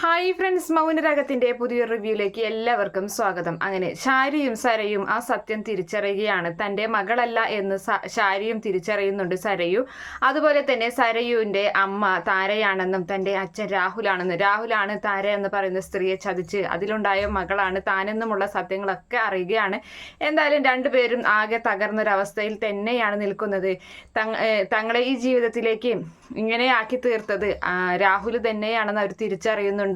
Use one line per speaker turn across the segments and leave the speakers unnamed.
Hi friends മൗനരാഗത്തിന്റെ പുതിയ റിവ്യൂയിലേക്ക് എല്ലാവർക്കും സ്വാഗതം. അങ്ങനെ ശാരിയും സരയും ആ സത്യം തിരിച്ചറിയുകയാണ്. തന്റെ മകളല്ല എന്ന് ഷാരിയും തിരിച്ചറിയുന്നുണ്ട് സരയു. അതുപോലെ തന്നെ സരയുവിന്റെ അമ്മ താരയാണെന്നും തന്റെ അച്ഛൻ രാഹുലാണെന്നും. രാഹുലാണ് താര എന്ന് പറയുന്ന സ്ത്രീയെ ചതിച്ച് അതിലുണ്ടായ മകളാണ് താനെന്നുമുള്ള സത്യങ്ങളൊക്കെ അറിയുകയാണ്. എന്തായാലും രണ്ടുപേരും ആകെ തകർന്നൊരവസ്ഥയിൽ തന്നെയാണ് നിൽക്കുന്നത്. തങ്ങ തങ്ങളെ ഈ ജീവിതത്തിലേക്ക് ഇങ്ങനെ ആക്കി തീർത്തത് രാഹുൽ തന്നെയാണെന്ന് അവർ തിരിച്ചറിയുന്നുണ്ട്.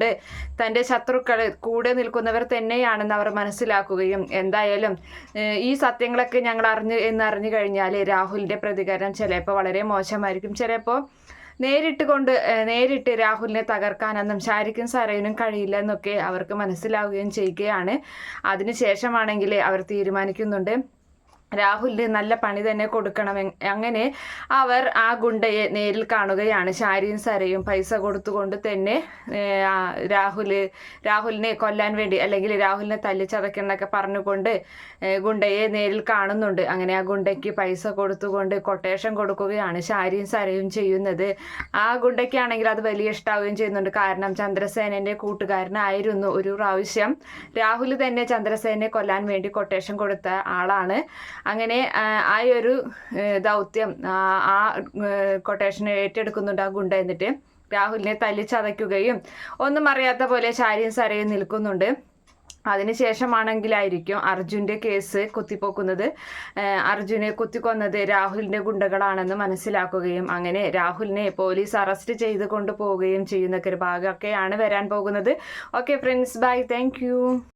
തന്റെ ശത്രുക്കൾ കൂടെ നിൽക്കുന്നവർ തന്നെയാണെന്ന് അവർ മനസ്സിലാക്കുകയും എന്തായാലും ഈ സത്യങ്ങളൊക്കെ ഞങ്ങൾ അറിഞ്ഞു എന്നറിഞ്ഞു കഴിഞ്ഞാൽ രാഹുലിന്റെ പ്രതികരണം ചിലപ്പോൾ വളരെ മോശമായിരിക്കും. ചിലപ്പോൾ നേരിട്ട് കൊണ്ട് നേരിട്ട് രാഹുലിനെ തകർക്കാനൊന്നും ഷാരിക്കും സരയിനും കഴിയില്ല എന്നൊക്കെ അവർക്ക് മനസ്സിലാവുകയും ചെയ്യുകയാണ്. അതിനുശേഷമാണെങ്കിൽ അവർ തീരുമാനിക്കുന്നുണ്ട്. രാഹുലിന് നല്ല പണി തന്നെ കൊടുക്കണം അങ്ങനെ അവർ ആ ഗുണ്ടയെ നേരിൽ കാണുകയാണ്. ശാരിയും സരയും പൈസ കൊടുത്തുകൊണ്ട് തന്നെ രാഹുൽ രാഹുലിനെ കൊല്ലാൻ വേണ്ടി അല്ലെങ്കിൽ രാഹുലിനെ തല്ലിച്ചതയ്ക്കെന്നൊക്കെ പറഞ്ഞുകൊണ്ട് ഗുണ്ടയെ നേരിൽ കാണുന്നുണ്ട്. അങ്ങനെ ആ ഗുണ്ടയ്ക്ക് പൈസ കൊടുത്തുകൊണ്ട് കൊട്ടേഷൻ കൊടുക്കുകയാണ് ശാരിയും സരയും ചെയ്യുന്നത്. ആ ഗുണ്ടയ്ക്കാണെങ്കിൽ അത് വലിയ ഇഷ്ടാവുകയും ചെയ്യുന്നുണ്ട്. കാരണം ചന്ദ്രസേനന്റെ കൂട്ടുകാരനായിരുന്നു ഒരു പ്രാവശ്യം. രാഹുൽ തന്നെ ചന്ദ്രസേനെ കൊല്ലാൻ വേണ്ടി കൊട്ടേഷൻ കൊടുത്ത ആളാണ്. അങ്ങനെ ആ, ഒരു ദൗത്യം ആ, കൊട്ടേഷൻ ഏറ്റെടുക്കുന്നുണ്ട് ആ ഗുണ്ട എന്നിട്ട്. രാഹുലിനെ തല്ലിച്ചതയ്ക്കുകയും ഒന്നും അറിയാത്ത പോലെ ശാരിയും സരയും നിൽക്കുന്നുണ്ട്. അതിനുശേഷമാണെങ്കിലായിരിക്കും അർജുന്റെ കേസ് കുത്തിപ്പോക്കുന്നത്. അർജുനെ കുത്തിക്കൊന്നത് രാഹുലിന്റെ ഗുണ്ടകളാണെന്ന് മനസ്സിലാക്കുകയും അങ്ങനെ രാഹുലിനെ പോലീസ് അറസ്റ്റ് ചെയ്ത് കൊണ്ടുപോവുകയും ചെയ്യുന്നൊക്കെ ഒരു ഭാഗമൊക്കെയാണ് വരാൻ പോകുന്നത്. Okay friends bye thank